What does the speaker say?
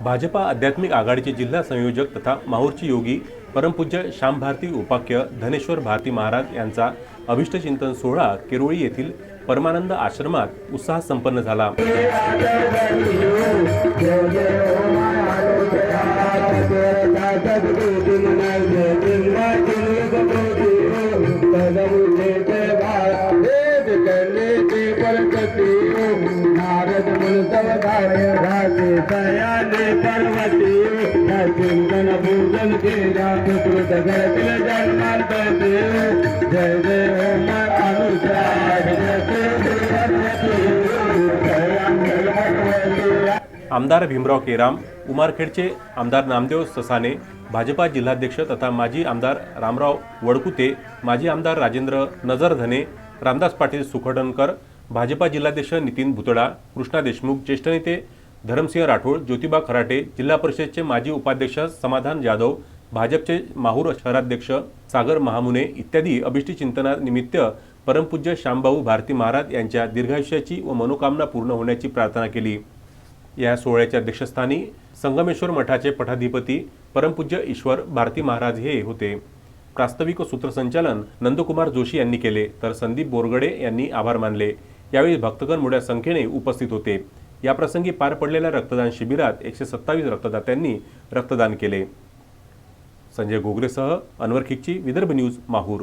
भाजपा आध्यात्मिक आघाडीचे जिल्हा संयोजक तथा माहूरची योगी परमपूज्य श्याम भारती उपाख्य धनेश्वर भारती महाराज यांचा अभिष्टचिंतन सोहळा केरोळी येथील परमानंद आश्रमात उत्साह संपन्न झाला नारद दयाने पर्वती चिंतन पूजन केल्या सुकृत घरातील जन्मांतरते जय जय ओम अनुसार आमदार भीमराव केराम उमारखेडचे आमदार नामदेव ससाने भाजपा जिल्हाध्यक्ष तथा माजी आमदार रामराव वडकुते माजी आमदार राजेंद्र नजरधने रामदास पाटील सुखडणकर भाजपा जिल्हाध्यक्ष नितीन भुतडा कृष्णा देशमुख ज्येष्ठ नेते धरमसिंह राठोड ज्योतिबा खराटे जिल्हा परिषदचे माजी उपाध्यक्ष समाधान जाधव भाजपचे माहूर शहराध्यक्ष सागर महामुने इत्यादी अभिष्टी चिंतनानिमित्त परमपूज्य श्यामभाऊ भारती महाराज यांच्या दीर्घायुष्याची व मनोकामना पूर्ण होण्याची प्रार्थना केली. या सोहळ्याच्या अध्यक्षस्थानी संगमेश्वर मठाचे पठाधिपती परमपूज्य ईश्वर भारती महाराज हे होते. प्रास्ताविक सूत्रसंचालन नंदकुमार जोशी यांनी केले तर संदीप बोरगडे यांनी आभार मानले. यावेळी भक्तगण मोठ्या संख्येने उपस्थित होते. याप्रसंगी पार पडलेल्या रक्तदान शिबिरात एकशे सत्तावीस रक्तदात्यांनी रक्तदान केले. संजय गोगरेसह अनवर खिच्ची विदर्भ न्यूज माहूर.